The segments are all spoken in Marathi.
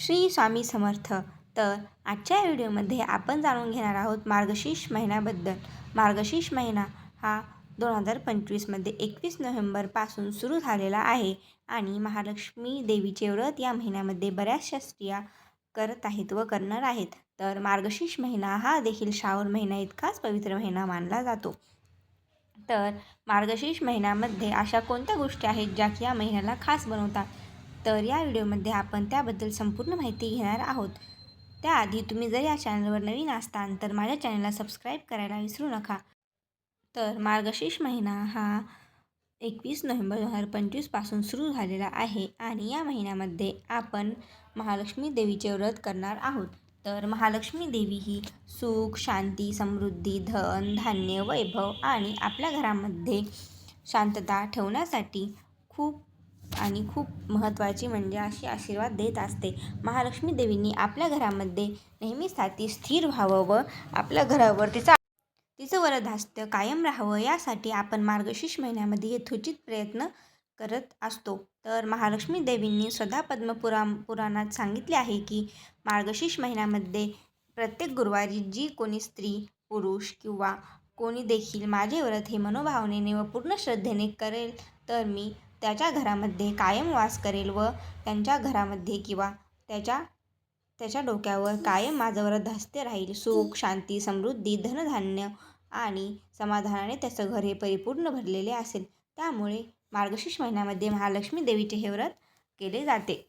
श्री स्वामी समर्थ. तर आजच्या व्हिडिओमध्ये आपण जाणून घेणार आहोत मार्गशीर्ष महिन्याबद्दल. मार्गशीर्ष महिना हा दोन हजार पंचवीसमध्ये एकवीस नोव्हेंबरपासून सुरू झालेला आहे आणि महालक्ष्मी देवीचे व्रत या महिन्यामध्ये बऱ्याचशा स्त्रिया करत आहेत व करणार आहेत. तर मार्गशीर्ष महिना हा देखील श्रावण महिना इतकाच पवित्र महिना मानला जातो. तर मार्गशीर्ष महिन्यामध्ये अशा कोणत्या गोष्टी आहेत ज्या की या महिन्याला खास बनवतात? तर या व्हिडिओमध्ये आपण त्याबद्दल संपूर्ण माहिती घेणार आहोत. त्याआधी तुम्ही जर या चॅनलवर नवीन असताल तर माझ्या चॅनलला सबस्क्राईब करायला विसरू नका. तर मार्गशीर्ष महिना हा एकवीस नोव्हेंबर दोन हजार पंचवीसपासून सुरू झालेला आहे आणि या महिन्यामध्ये आपण महालक्ष्मी देवीचे व्रत करणार आहोत. तर महालक्ष्मी देवी ही सुख शांती समृद्धी धन धान्य वैभव आणि आपल्या घरामध्ये शांतता ठेवण्यासाठी खूप आणि खूप महत्त्वाची म्हणजे अशी आशीर्वाद देत असते. महालक्ष्मी देवींनी आपल्या घरामध्ये नेहमीसाठी स्थिर व्हावं व आपल्या घरावर तिचा तिचं वरदहस्त कायम राहावं यासाठी आपण मार्गशीर्ष महिन्यामध्ये यथोचित प्रयत्न करत असतो. तर महालक्ष्मी देवींनी स्वतः पद्मपुरा पुराणात सांगितले आहे की मार्गशीर्ष महिन्यामध्ये प्रत्येक गुरुवारी जी कोणी स्त्री पुरुष किंवा कोणी देखील माझे व्रत हे मनोभावनेने व पूर्ण श्रद्धेने करेल तर मी त्याच्या घरामध्ये कायम वास करेल व त्यांच्या घरामध्ये किंवा त्याच्या त्याच्या डोक्यावर कायम माझं वरदहस्ते राहील. सुख शांती समृद्धी धनधान्य आणि समाधानाने त्याचं घर हे परिपूर्ण भरलेले असेल. त्यामुळे मार्गशीर्ष महिन्यामध्ये महालक्ष्मी देवीचे हे व्रत केले जाते.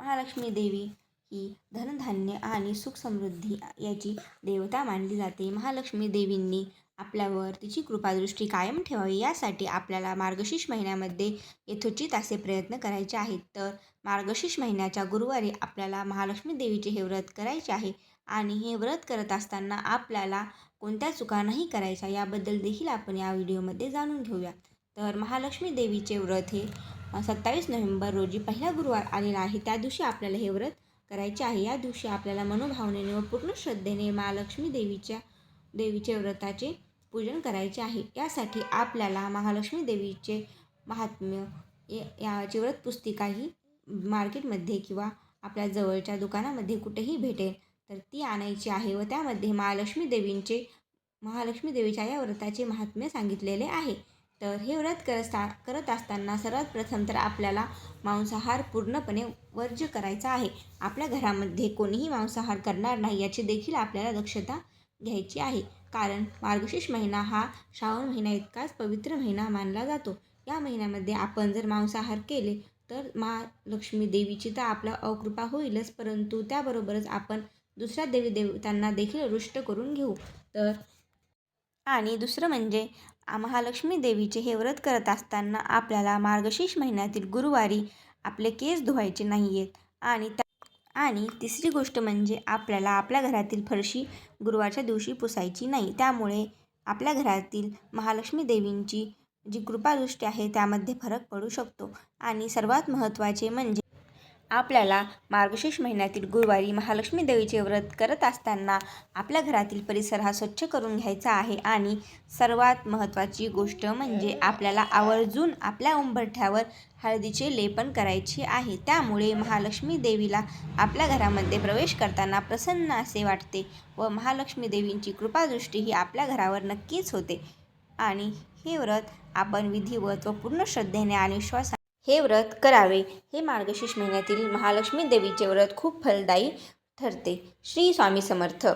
महालक्ष्मी देवी ही धनधान्य आणि सुख समृद्धी याची देवता मानली जाते. महालक्ष्मी देवींनी आपल्यावर तिची कृपादृष्टी कायम ठेवावी. यासाठी आपल्याला मार्गशीर्ष महिन्यामध्ये यथोचित असे प्रयत्न करायचे आहेत. तर मार्गशीर्ष महिन्याच्या गुरुवारी आपल्याला महालक्ष्मी देवीचे हे व्रत करायचे आहे आणि हे व्रत करत असताना आपल्याला कोणत्या चुका नाही करायच्या याबद्दल देखील आपण या व्हिडिओमध्ये जाणून घेऊया. तर महालक्ष्मी देवीचे व्रत हे सत्तावीस नोव्हेंबर रोजी पहिला गुरुवार आलेला आहे. त्या दिवशी आपल्याला हे व्रत करायचे आहे. या दिवशी आपल्याला मनोभावनेने व पूर्ण श्रद्धेने महालक्ष्मी देवीच्या देवीचे व्रताचे पूजन करायचे आहे. यासाठी आपल्याला महालक्ष्मी देवीचे महात्म्य याची व्रत पुस्तिकाही मार्केटमध्ये किंवा आपल्या जवळच्या दुकानामध्ये कुठेही भेटेल. तर ती आणायची आहे व त्यामध्ये महालक्ष्मी देवींचे महालक्ष्मी देवीच्या या व्रताचे महात्म्य सांगितलेले आहे. तर हे व्रत करत करत असताना सर्वात प्रथम तर आपल्याला मांसाहार पूर्णपणे वर्ज्य करायचा आहे. आपल्या घरामध्ये कोणीही मांसाहार करणार नाही याची देखील आपल्याला दक्षता घ्यायची आहे. कारण मार्गशीर्ष महिना हा श्रावण महिना इतकाच पवित्र महिना मानला जातो. या महिन्यामध्ये आपण जर मांसाहार केले तर महालक्ष्मी देवीची तर आपला अकृपा होईलच परंतु त्याबरोबरच आपण दुसऱ्या देवी देवतांना देखील रुष्ट करून घेऊ. तर आणि दुसरं म्हणजे महालक्ष्मी देवीचे हे व्रत करत असताना आपल्याला मार्गशीर्ष महिन्यातील गुरुवारी आपले केस धुवायचे नाही आहेत आणि त्या आणि तिसरी गोष्ट म्हणजे आपल्याला आपल्या घरातील फरशी गुरुवारच्या दिवशी पुसायची नाही. त्यामुळे आपल्या घरातील महालक्ष्मी देवींची जी कृपादृष्टी आहे त्यामध्ये फरक पडू शकतो. आणि सर्वात महत्त्वाचे म्हणजे आपल्याला मार्गशीर्ष महिन्यातील गुरुवारी महालक्ष्मी देवीचे व्रत करत असताना आपल्या घरातील परिसर हा स्वच्छ करून घ्यायचा आहे. आणि सर्वात महत्त्वाची गोष्ट म्हणजे आपल्याला आवर्जून आपल्या उंबरठ्यावर हळदीचे लेपन करायचे आहे. त्यामुळे महालक्ष्मी देवीला आपल्या घरामध्ये प्रवेश करताना प्रसन्न असे वाटते व महालक्ष्मी देवींची कृपादृष्टी ही आपल्या घरावर नक्कीच होते. आणि हे व्रत आपण विधिवत व पूर्ण श्रद्धेने आणि विश्वासाने हे व्रत करावे. हे मार्गशीर्ष महिन्यातील महालक्ष्मी देवीचे व्रत खूप फलदायी ठरते. श्री स्वामी समर्थ.